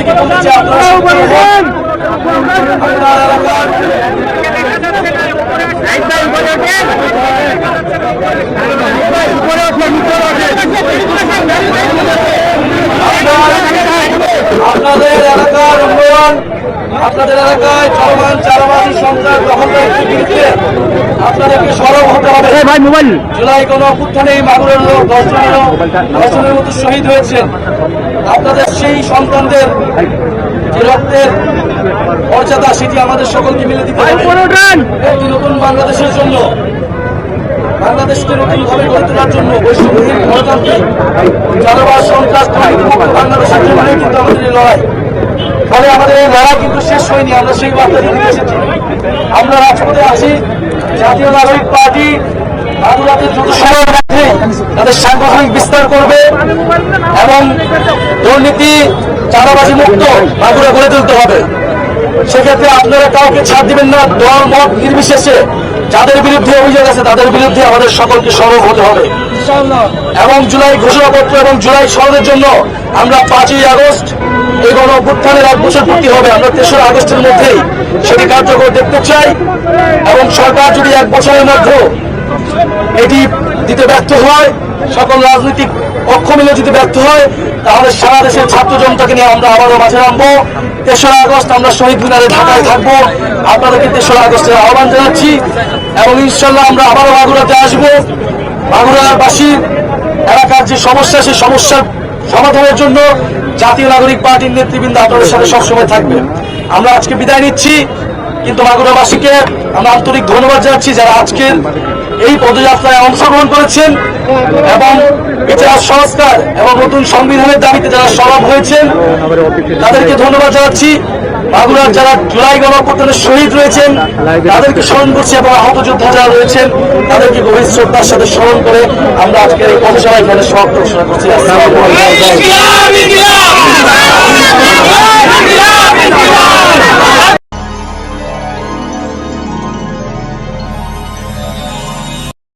দেশবাসীকে আপনাদের এলাকার উন্নয়ন আপনাদের এলাকায় চলমান আপনাদেরকে সরব হতে হবে? ভাই মোবাইল। জুলাই কোন অভ্যুত্থানে মাগুরের লোক দশজনের দশজনের মতো শহীদ হয়েছেন। আপনাদের সেই সন্তানদের যে রক্তের মর্যাদা সেটি আমাদের সকলকে মিলে দিতে হবে। একটি নতুন বাংলাদেশের জন্য বাংলাদেশকে নতুন ভাবে গড়ে তোলার জন্য বৈষম্যহীন গণতান্ত্রিক চারবার সন্ত্রাস বাংলাদেশের জন্য কিন্তু আমাদের এই লড়াই। ফলে আমাদের এই লড়াই কিন্তু শেষ হয়নি আমরা সেই বার্তা দিতে এসেছি। আমরা রাজপথে আছি জাতীয় নাগরিক পার্টি তাদের সাংগঠনিক বিস্তার করবে এবং দুর্নীতি চাঁদাবাজি মুক্ত মাগুরা গড়ে তুলতে হবে। সেক্ষেত্রে আপনারা কাউকে ছাড় দিবেন না দল মত নির্বিশেষে যাদের বিরুদ্ধে অভিযোগ আছে তাদের বিরুদ্ধে আমাদের সকলকে সরব হতে হবে। এবং জুলাই ঘোষণাপত্র এবং জুলাই সনদের জন্য আমরা পাঁচই আগস্ট এই গণ অভ্যুত্থানের এক বছর পূর্তি হবে। আমরা তেসরা আগস্টের মধ্যেই সেটি কার্যকর দেখতে চাই এবং সরকার যদি এক বছরের মধ্যে এটি দিতে ব্যর্থ হয়, সকল রাজনৈতিক পক্ষ মিলে যদি ব্যর্থ হয়, তাহলে সারা দেশের ছাত্র জনতাকে নিয়ে আমরা আবারও মাঝে নামবো। তেসরা আগস্ট আমরা শহীদ মিনারে ঢাকায় থাকব। আপনাদেরকে তেসরা আগস্টের আহ্বান জানাচ্ছি এবং ইনশাল্লাহ আমরা আবারও মাগুরাতে আসব। মাগুরাবাসী এলাকার যে সমস্যা, সেই সমস্যার সমাধানের জন্য জাতীয় নাগরিক পার্টির নেতৃবৃন্দ আপনাদের সাথে সবসময় থাকবে আমরা আজকে বিদায় নিচ্ছি, কিন্তু মাগুরাবাসীকে আমরা আন্তরিক ধন্যবাদ জানাচ্ছি যারা আজকের এই পদযাত্রায় অংশগ্রহণ করেছেন এবং বিচার সংস্কার এবং নতুন সংবিধানের দাবিতে যারা সরব হয়েছেন, তাদেরকে ধন্যবাদ জানাচ্ছি। মাগুরার যারা জুলাই গণপত্রের শহীদ রয়েছেন, তাদেরকে স্মরণ করছি এবং আহত যোদ্ধা যারা রয়েছেন, তাদেরকে গভীর শ্রদ্ধার সাথে স্মরণ করে আমরা আজকের এই পথসভা এখানে সমাপ্ত ঘোষণা করছি।